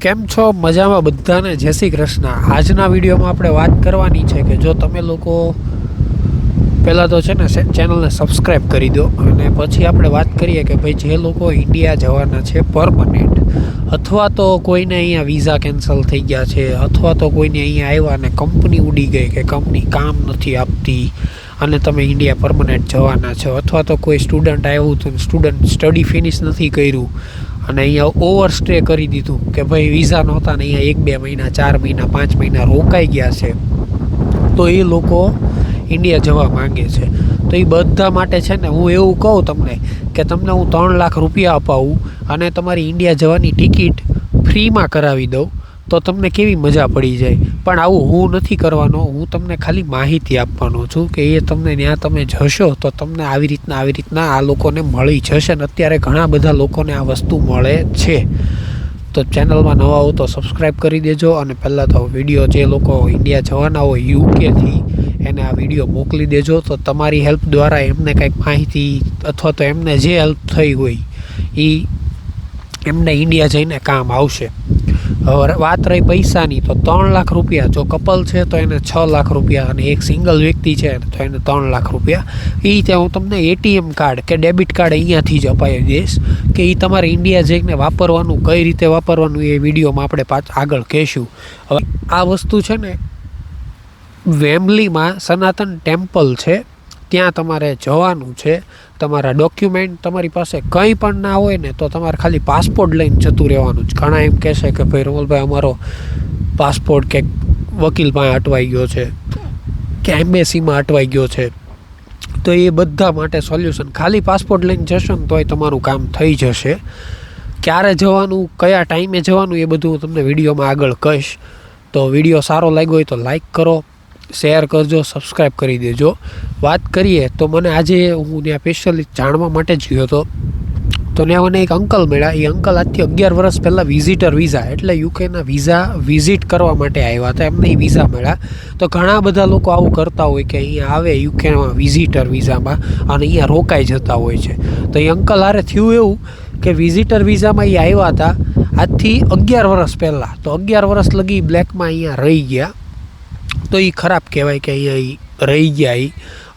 કેમ છો? મજામાં બધાને? જય શ્રી કૃષ્ણ. આજના વિડીયોમાં આપણે વાત કરવાની છે કે જો તમે લોકો પહેલાં તો છે ને ચેનલને સબસ્ક્રાઈબ કરી દો અને પછી આપણે વાત કરીએ કે ભાઈ જે લોકો ઇન્ડિયા જવાના છે પરમનેન્ટ, અથવા તો કોઈને અહીંયા વિઝા કેન્સલ થઈ ગયા છે, અથવા તો કોઈને અહીંયા આવ્યા અને કંપની ઉડી ગઈ કે કંપની કામ નથી આપતી અને તમે ઇન્ડિયા પરમનેન્ટ જવાના છો, અથવા તો કોઈ સ્ટુડન્ટ આવ્યું તો સ્ટુડન્ટ સ્ટડી ફિનિશ નથી કર્યું અને અહીંયા ઓવર સ્ટે કરી દીધું કે ભાઈ વિઝા નહોતા ને અહીંયા એક બે મહિના, ચાર મહિના, પાંચ મહિના રોકાઈ ગયા છે. તો એ લોકો ઇન્ડિયા જવા માગે છે. તો એ બધા માટે છે ને હું એવું કહું તમને કે તમને હું ત્રણ લાખ રૂપિયા અપાવું અને તમારી ઇન્ડિયા જવાની ટિકિટ ફ્રીમાં કરાવી દઉં. તો તમને કેવી મજા પડી જાય? પણ આવું હું નથી કરવાનો. હું તમને ખાલી માહિતી આપવાનો છું કે એ તમને ત્યાં તમે જશો તો તમને આવી રીતના આવી રીતના આ લોકોને મળી જશે ને અત્યારે ઘણા બધા લોકોને આ વસ્તુ મળે છે. તો ચેનલમાં નવા હો તો સબસ્ક્રાઈબ કરી દેજો અને પહેલાં તો વીડિયો જે લોકો ઇન્ડિયા જવાના હોય યુકેથી એને આ વીડિયો મોકલી દેજો. તો તમારી હેલ્પ દ્વારા એમને કંઈક માહિતી અથવા તો એમને જે હેલ્પ થઈ હોય એ એમને ઇન્ડિયા જઈને કામ આવશે. વાત રહી પૈસાની, તો ત્રણ લાખ રૂપિયા, જો કપલ છે તો એને છ લાખ રૂપિયા અને એક સિંગલ વ્યક્તિ છે તો એને ત્રણ લાખ રૂપિયા. એ રીતે હું તમને એટીએમ કાર્ડ કે ડેબિટ કાર્ડ અહીંયાથી જ અપાવી દઈશ કે એ તમારે ઇન્ડિયા જઈને વાપરવાનું, કઈ રીતે વાપરવાનું એ વિડીયોમાં આપણે પાછ આગળ કહેશું. હવે આ વસ્તુ છે ને વેમ્બલીમાં સનાતન ટેમ્પલ છે, ત્યાં તમારે જવાનું છે. તમારા ડોક્યુમેન્ટ તમારી પાસે કંઈ પણ ના હોય ને તો તમારે ખાલી પાસપોર્ટ લઈને જતું રહેવાનું જ. ઘણા એમ કહેશે કે ભાઈ રોમલભાઈ અમારો પાસપોર્ટ કે વકીલ પાસે અટવાઈ ગયો છે, કે એમ્બેસીમાં અટવાઈ ગયો છે. તો એ બધા માટે સોલ્યુશન ખાલી પાસપોર્ટ લઈને જશો ને તોય તમારું કામ થઈ જશે. ક્યારે જવાનું, કયા ટાઈમે જવાનું એ બધું હું તમને વિડીયોમાં આગળ કહીશ. તો વીડિયો સારો લાગ્યો હોય તો લાઈક કરો. શેર કરજો સબસ્ક્રાઈબ કરી દેજો. વાત કરીએ તો મને આજે હું ત્યાં સ્પેશિયલી જાણવા માટે જ ગયો હતો. તો ત્યાં મને એક અંકલ મળ્યા. એ અંકલ આજથી અગિયાર વર્ષ પહેલાં વિઝિટર વિઝા એટલે યુકેના વિઝા વિઝિટ કરવા માટે આવ્યા હતા. એમને એ વિઝા મળ્યા. તો ઘણા બધા લોકો આવું કરતા હોય કે અહીંયા આવે યુકેમાં વિઝિટર વિઝામાં અને અહીંયા રોકાઈ જતા હોય છે. તો એ અંકલ હારે થયું એવું કે વિઝિટર વિઝામાં એ આવ્યા હતા. આજથી અગિયાર વર્ષ પહેલાં. તો અગિયાર વર્ષ લગી બ્લેકમાં અહીંયા રહી ગયા. તો એ ખરાબ કહેવાય કે અહીંયા રહી ગયા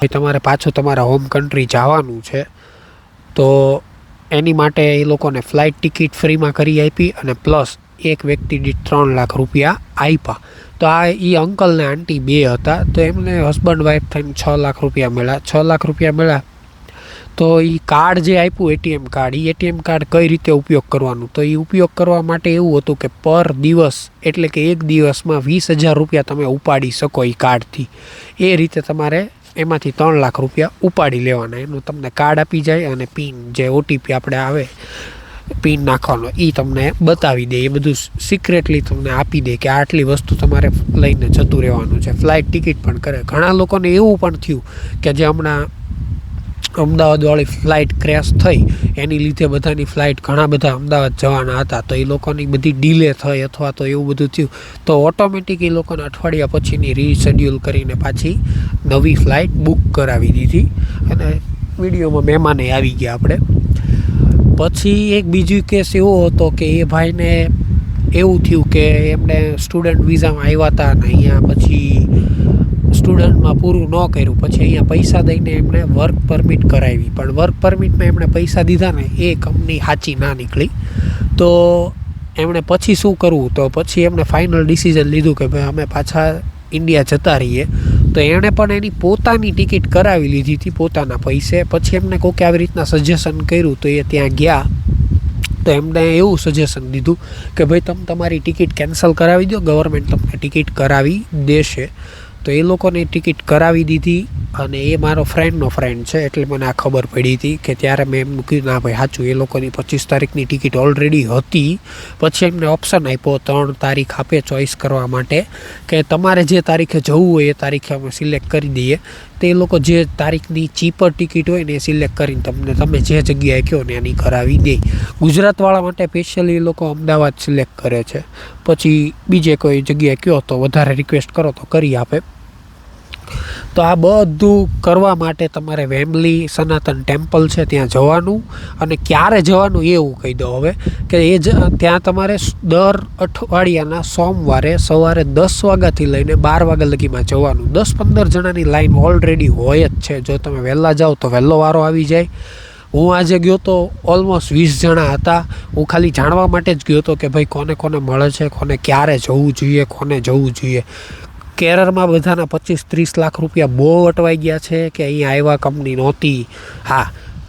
એ તમારે પાછું તમારા હોમ કન્ટ્રી જવાનું છે. તો એની માટે એ લોકોને ફ્લાઇટ ટિકિટ ફ્રીમાં કરી આપી અને પ્લસ એક વ્યક્તિ દીઠ ત્રણ લાખ રૂપિયા આપ્યા તો આ એ અંકલ ને આંટી બે હતા. તો એમને હસબન્ડ વાઈફ થઈને છ લાખ રૂપિયા મળ્યા. છ લાખ રૂપિયા મળ્યા તો એ કાર્ડ જે આપ્યું એટીએમ કાર્ડ એ એટીએમ કાર્ડ કઈ રીતે ઉપયોગ કરવાનું? તો એ ઉપયોગ કરવા માટે એવું હતું કે પર દિવસ, એટલે કે એક દિવસમાં વીસ હજાર રૂપિયા તમે ઉપાડી શકો એ કાર્ડથી એ રીતે તમારે એમાંથી ત્રણ લાખ રૂપિયા ઉપાડી લેવાના. એનું તમને કાર્ડ આપી જાય અને પિન જે ઓટીપી આપણે આવે, પિન નાખવાનો એ તમને બતાવી દે. એ બધું સિક્રેટલી તમને આપી દે કે આટલી વસ્તુ તમારે લઈને જતું રહેવાનું છે. ફ્લાઇટ ટિકિટ પણ કરે. ઘણા લોકોને એવું પણ થયું કે જે હમણાં અમદાવાદવાળી ફ્લાઇટ ક્રેશ થઈ. એની લીધે બધાની ફ્લાઇટ ઘણા બધા અમદાવાદ જવાના હતા. તો એ લોકોની બધી ડીલે થઈ અથવા તો એવું બધું થયું. તો ઓટોમેટિક એ લોકોને અઠવાડિયા પછીની રીશેડ્યુલ કરીને પાછી નવી ફ્લાઇટ બુક કરાવી દીધી. અને વિડીયોમાં મહેમાને આવી ગયા આપણે. પછી એક બીજું કેસ એવો હતો કે એ ભાઈને એવું થયું કે એમણે સ્ટુડન્ટ વિઝામાં આવ્યા હતા અને અહીંયા પછી સ્ટુડન્ટમાં પૂરું ન કર્યું. પછી અહીંયા પૈસા દઈને એમણે વર્ક પરમિટ કરાવી. પણ વર્ક પરમિટમાં એમણે પૈસા દીધા ને, એ કંપની સાચી ના નીકળી. તો એમણે પછી શું કરવું? તો પછી એમણે ફાઇનલ ડિસિઝન લીધું કે ભાઈ અમે પાછા ઇન્ડિયા જતા રહીએ. તો એણે પણ એની પોતાની ટિકિટ કરાવી લીધી હતી, પોતાના પૈસે. પછી એમને કોઈકે આવી રીતના સજેશન કર્યું તો એ ત્યાં ગયા. તો એમણે એવું સજેશન દીધું કે ભાઈ, તમે તમારી ટિકિટ કેન્સલ કરાવી દો ગવર્મેન્ટ તમને ટિકિટ કરાવી દેશે. તો એ લોકોને ટિકિટ કરાવી દીધી અને એ મારો ફ્રેન્ડનો ફ્રેન્ડ છે, એટલે મને આ ખબર પડી હતી કે ત્યારે મેં એમનું કીધું ના ભાઈ સાચું એ લોકોની પચીસ તારીખની ટિકિટ ઓલરેડી હતી. પછી એમને ઓપ્શન આપ્યો, ત્રણ તારીખ આપે ચોઈસ કરવા માટે, કે તમારે જે તારીખે જવું હોય એ તારીખે અમે સિલેક્ટ કરી દઈએ. તો લોકો જે તારીખની ચીપર ટિકિટ હોય ને એ સિલેક્ટ કરીને તમને તમે જે જગ્યાએ કહો ને એની કરાવી દે. ગુજરાતવાળા માટે સ્પેશિયલી એ લોકો અમદાવાદ સિલેક્ટ કરે છે. પછી બીજે કોઈ જગ્યાએ કહો તો વધારે રિક્વેસ્ટ કરો તો કરી આપે. તો આ બધું કરવા માટે તમારે વેમ્બલી સનાતન ટેમ્પલ છે, ત્યાં જવાનું અને ક્યારે જવાનું એવું કહી દો હવે, કે એ જ ત્યાં તમારે દર અઠવાડિયાના સોમવારે સવારે દસ વાગ્યાથી લઈને બાર વાગ્યા લગીમાં જવાનું. દસ પંદર જણાની લાઈન ઓલરેડી હોય જ છે. જો તમે વહેલા જાઓ તો વહેલો વારો આવી જાય. હું આજે ગયો તો ઓલમોસ્ટ વીસ જણા હતા. હું ખાલી જાણવા માટે જ ગયો હતો કે ભાઈ કોને કોને મળે છે, કોને ક્યારે જવું જોઈએ, કોને જવું જોઈએ. કેરળમાં બધાના પચીસ ત્રીસ લાખ રૂપિયા બહુ અટવાઈ ગયા છે કે અહીંયા આવ્યા કંપની નહોતી. હા,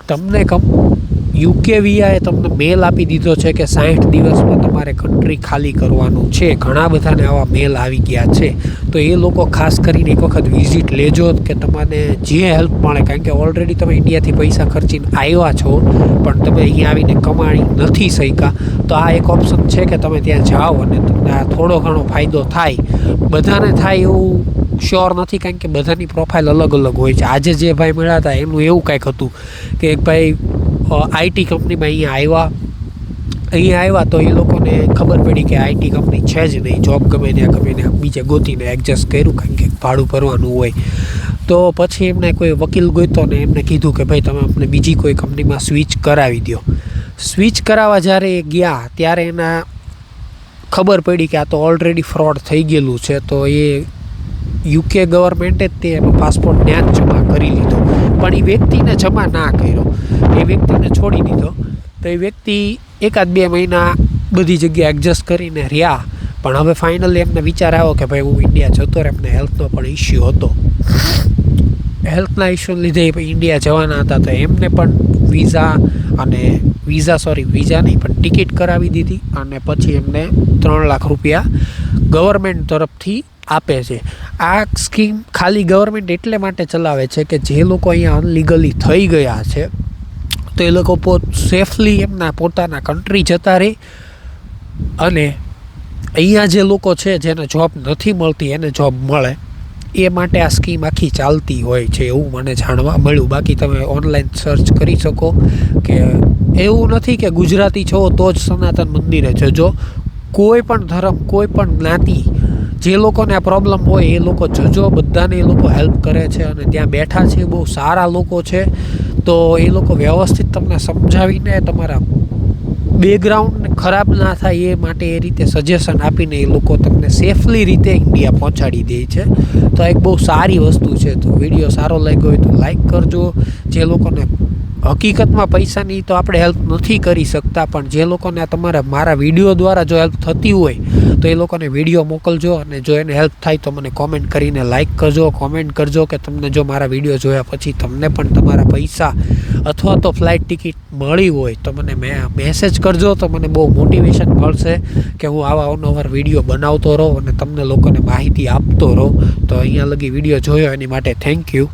તમને કંપ યુકે વીઆએ તમને મેલ આપી દીધો છે કે સાઠ દિવસમાં તમારે કન્ટ્રી ખાલી કરવાનું છે. ઘણા બધાને આવા મેલ આવી ગયા છે. તો એ લોકો ખાસ કરીને એક વખત વિઝિટ લેજો કે તમને જે હેલ્પ મળે. કારણ કે ઓલરેડી તમે ઇન્ડિયાથી પૈસા ખર્ચીને આવ્યા છો, પણ તમે અહીંયા આવીને કમાણી નથી શક્યા. તો આ એક ઓપ્શન છે કે તમે ત્યાં જાઓ અને તમને આ થોડો ઘણો ફાયદો થાય. બધાને થાય એવું શ્યોર નથી, કારણ કે બધાની પ્રોફાઇલ અલગ અલગ હોય છે. આજે જે ભાઈ મળ્યા હતા, એનું એવું કાંઈક હતું કે એક ભાઈ આઈટી કંપનીમાં અહીંયા આવ્યા. અહીંયા આવ્યા તો એ લોકોને ખબર પડી કે આઈટી કંપની છે જ નહીં. જોબ ગમે ત્યાં ગમે ત્યાં બીજે ગોતીને એડજસ્ટ કર્યું કારણ કે ભાડું ભરવાનું હોય. તો પછી એમને કોઈ વકીલ ગોતો ને એમને કીધું કે ભાઈ, તમે અમને બીજી કોઈ કંપનીમાં સ્વિચ કરાવી દો સ્વિચ કરાવવા જ્યારે એ ગયા, ત્યારે એના ખબર પડી કે આ તો ઓલરેડી ફ્રોડ થઈ ગયેલું છે. તો એ યુકે ગવર્મેન્ટે જ તે એનો પાસપોર્ટ ત્યાં જ જમા કરી લીધો. પણ એ વ્યક્તિને જમા ના કર્યો. એ વ્યક્તિને છોડી દીધો. તો એ વ્યક્તિ એકાદ બે મહિના બધી જગ્યાએ એડજસ્ટ કરીને રહ્યા. પણ હવે ફાઇનલી એમને વિચાર આવ્યો કે ભાઈ હું ઇન્ડિયા જતો રહે, એમને હેલ્થનો પણ ઇસ્યુ હતો. હેલ્થના ઇસ્યુ લીધે ઇન્ડિયા જવાના હતા. તો એમને પણ વિઝા અને વિઝા સોરી વિઝા નહીં, પણ ટિકિટ કરાવી દીધી. અને પછી એમને ત્રણ લાખ રૂપિયા ગવર્મેન્ટ તરફથી આપે છે. આ સ્કીમ ખાલી ગવર્મેન્ટ એટલે માટે ચલાવે છે કે જે લોકો અહીંયા અનલીગલી થઈ ગયા છે, તો એ લોકો પોત સેફલી એમના પોતાના કન્ટ્રી જતા રહે અને અહીંયા જે લોકો છે જેને જોબ નથી મળતી, એને જોબ મળે. એ માટે આ સ્કીમ આખી ચાલતી હોય છે એવું મને જાણવા મળ્યું. બાકી તમે ઓનલાઈન સર્ચ કરી શકો કે એવું નથી કે ગુજરાતી છો તો જ સનાતન મંદિરે જજો. કોઈ પણ ધર્મ, કોઈ પણ જ્ઞાતિ જે લોકોને પ્રોબ્લેમ હોય, એ લોકો જજો, બધાને એ લોકો હેલ્પ કરે છે અને ત્યાં બેઠા છે, બહુ સારા લોકો છે. તો એ લોકો વ્યવસ્થિત તમને સમજાવીને તમારા બેકગ્રાઉન્ડ ખરાબ ના થાય એ માટે એ રીતે સજેશન આપીને એ લોકો તમને સેફલી રીતે ઇન્ડિયા પહોંચાડી દે છે. તો એક બહુ સારી વસ્તુ છે. તો વીડિયો સારો લાગ્યો હોય તો લાઈક કરજો. જે લોકોને હકીકતમાં પૈસાની તો આપણે હેલ્પ નથી કરી શકતા, પણ જે લોકોને તમારા, મારા વીડિયો દ્વારા જો હેલ્પ થતી હોય તો એ લોકોને વીડિયો મોકલજો અને જો એને હેલ્પ થાય તો મને કોમેન્ટ કરીને લાઈક કરજો કોમેન્ટ કરજો કે તમને જો મારા વીડિયો જોયા પછી તમને પણ તમારા પૈસા અથવા તો ફ્લાઇટ ટિકિટ મળી હોય તો મને મેં મેસેજ કરજો તો મને બહુ મોટિવેશન મળશે કે હું આવા અવનવર વીડિયો બનાવતો રહું અને તમને લોકોને માહિતી આપતો રહું. તો અહીંયા લગી વીડિયો જોયો એની માટે થેન્ક યુ